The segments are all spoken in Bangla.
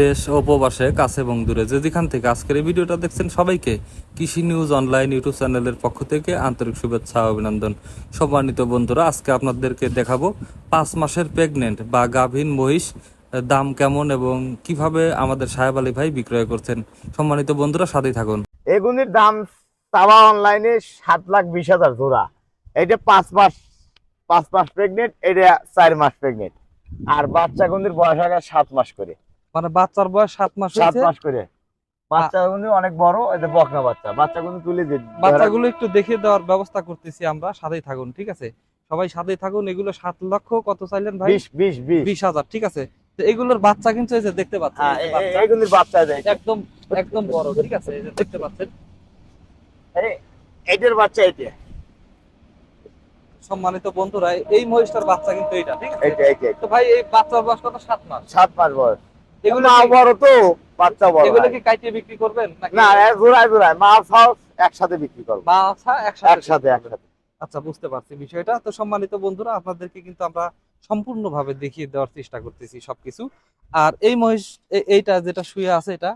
দেশ ও প্রবাসে, কাছে এবং দূরে। যে যেখান থেকে আজকের এই ভিডিওটা দেখছেন সবাইকে কৃষি নিউজ অনলাইন ইউটিউব চ্যানেলের পক্ষ থেকে আন্তরিক শুভেচ্ছা অভিনন্দন। সম্মানিত বন্ধুরা, আজকে আপনাদেরকে দেখাবো পাঁচ মাসের প্রেগনেন্ট বা গাভীন মহিষ দাম কেমন এবং কীভাবে আমাদের সাহেব আলী ভাই বিক্রয় করছেন। সম্মানিত বন্ধুরা, সাথেই থাকুন। এগুলির দাম তাওয়া অনলাইনে সাত লাখ বিশ হাজার জোড়া। এটা পাঁচ মাস পাঁচ মাস প্রেগনেন্ট এটা চার মাস প্রেগনেন্ট আর বাচ্চা গুলির বয়স আগে সাত মাস করে। মানে বাচ্চার বয়স সাত মাস সাত মাস করে। বাচ্চা গুলি অনেক বড় এটা বকনা বাচ্চা। বাচ্চা গুলি তুলে বাচ্চাগুলো একটু দেখিয়ে দেওয়ার ব্যবস্থা করতেছি আমরা সাথেই থাকুন ঠিক আছে? সবাই সাথেই থাকুন এগুলো সাত লক্ষ কত চাইলেন ভাই? বিশ বিশ হাজার ঠিক আছে? তো এগুলোর বাচ্চা কিন্তু এই যে দেখতে পাচ্ছেন হ্যাঁ যে বাচ্চা। একদম একদম বড় ঠিক আছে? এই যে দেখতে পাচ্ছেন। এইটার বাচ্চা এটা। সম্মানিত বন্ধুরা এই মহিষটার বাচ্চা কিন্তু এইটা ঠিক আছে? তো ভাই এই বাচ্চার বয়স কত? সাত মাস। সাত মাস বয়স। এগুলো বড় তো বাচ্চা বড় এগুলো কি কাইটে বিক্রি করবেন না জোড়ায় জোড়ায়। মা ফাও একসাথে বিক্রি করব। বাচ্চা একসাথে একসাথে একসাথে। আচ্ছা বুঝতে পারছি বিষয়টা। তো সম্মানিত বন্ধুরা আপনাদেরকে কিন্তু আমরা সম্পূর্ণভাবে দেখিয়ে দেওয়ার চেষ্টা করতেছি সবকিছু। আর এই মহিষ এইটা যেটা শুয়ে আছে এটা?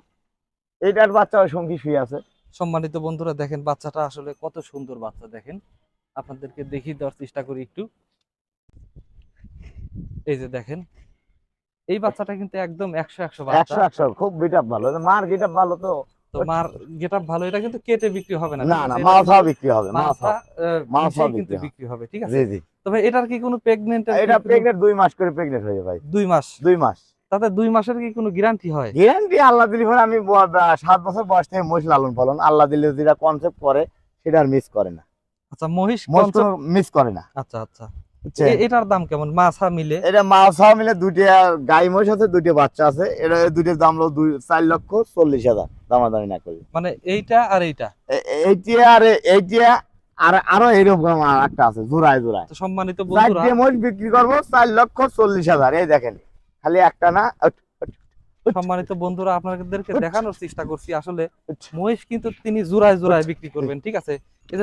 এইটার বাচ্চা সঙ্গী শুয়ে আছে। সম্মানিত বন্ধুরা দেখেন বাচ্চাটা আসলে কত সুন্দর বাচ্চা দেখেন। আপনাদেরকে দেখিয়ে দেওয়ার চেষ্টা করি একটু। এই যে দেখেন এই বাচ্চাটা কিন্তু একদম একশো একশো একশো একশো খুব গিটাপ ভালো। মার গিটাপ ভালো তো। তো মার গেট ভালো এটা কিন্তু কেটে বিক্রি হবে না। না না আছে? মা এটা ফাও বিক্রি হবে মা মাথা, ফাও আহ, মাথা মিশিয়ে কিন্তু বিক্রি হবে। ঠিক আছে? জি জি। তবে এটার কি কোনো প্রেগনেন্ট এটা প্রেগনেন্ট দুই মাস করে প্রেগনেন্ট হয়ে যায় ভাই। দুই মাস? দুই মাস। তাতে দুই মাসের কি কোনো গ্যারান্টি হয়? গ্যারান্টি আল্লাহ দিলি পরে আমি সাত বছর বয়স থেকে মহিষ লালন পালন। আল্লাহ দিলে যেটা কনসেপ্ট করে সেটা আর মিস করে না। আচ্ছা মহিষ মিস করে না। আচ্ছা আচ্ছা। এটার দাম কেমন? মাছা মিলে? এটা মাছা মিলে দুইটা গাই মহিষ আছে দুইটা বাচ্চা আছে। এটা দুইটার দাম হলো দুই চার লক্ষ চল্লিশ হাজার দামাদামি না করলে মানে এইটা আর এইটা? এইটা আর এইটা আর আরও এরকম একটা আছে জোড়ায় জোড়ায়। তো সম্মানিত মহিষ বিক্রি করব চার লক্ষ চল্লিশ হাজার এই দেখেন। খালি একটা না সম্মানিত বন্ধুরা আপনাদেরকে দেখানোর চেষ্টা করছি। আসলে মহিষ কিন্তু তিনি জোড়ায় জোড়ায় বিক্রি করবেন ঠিক আছে?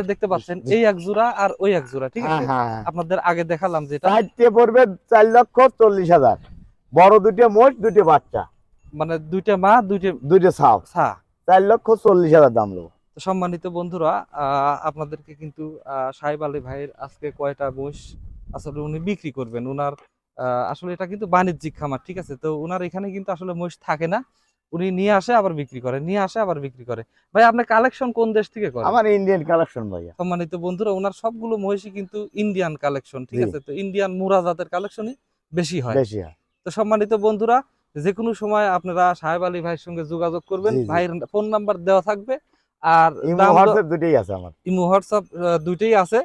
দেখতে পাচ্ছেন এই এক জোড়া আর ওই এক জোড়া ঠিক আছে? হ্যাঁ হ্যাঁ। আপনাদের আগে দেখালাম যেটা। চারটে পড়বে চার লক্ষ চল্লিশ হাজার। বড় দুটো মোষ দুটো বাচ্চা। মানে দুইটা মা দুইটা দুটো ছাও। ছা। চার লক্ষ চল্লিশ হাজার দাম লোক সম্মানিত বন্ধুরা আহ, আপনাদেরকে কিন্তু সাহেব আলী ভাইয়ের আজকে কয়টা মহিষ আসলে উনি বিক্রি করবেন? উনার আসলে এটা কিন্তু বাণিজ্যিক খামার ঠিক আছে? তো উনার এখানে কিন্তু আসলে মহিষ থাকে না। উনি নিয়ে আসে আবার বিক্রি করে নিয়ে আসে আবার বিক্রি করে। ভাই আপনার কালেকশন কোন দেশ থেকে করেন? আমার ইন্ডিয়ান কালেকশন ভাইয়া। সম্মানিত বন্ধুরা ওনার সবগুলো মহিষই কিন্তু ইন্ডিয়ান কালেকশন ঠিক আছে? তো ইন্ডিয়ান মুরা জাতের কালেকশনই বেশি হয়। বেশি হয়। তো সম্মানিত বন্ধুরা যে কোনো সময় আপনারা সাহেব আলী ভাইয়ের সঙ্গে যোগাযোগ করবেন। ভাইয়ের ফোন নাম্বার দেওয়া থাকবে। আর ইমো হোয়াটসঅ্যাপ দুটোই আছে আমার। ইমো হোয়াটসঅ্যাপ আহ, দুইটাই আছে।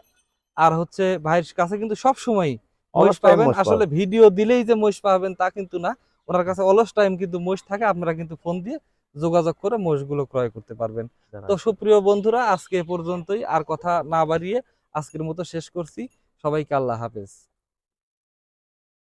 আর হচ্ছে ভাইয়ের কাছে কিন্তু সব সময় মহিষ পাবেন। আসলে ভিডিও দিলেই যে মহিষ পাবেন তা কিন্তু না। ওনার কাছে অলস টাইম কিন্তু মহিষ থাকে। আপনারা কিন্তু ফোন দিয়ে যোগাযোগ করে মহিষগুলো ক্রয় করতে পারবেন। তো সুপ্রিয় বন্ধুরা আজকে এ পর্যন্তই। আর কথা না বাড়িয়ে আজকের মতো শেষ করছি। সবাইকে আল্লাহ হাফেজ।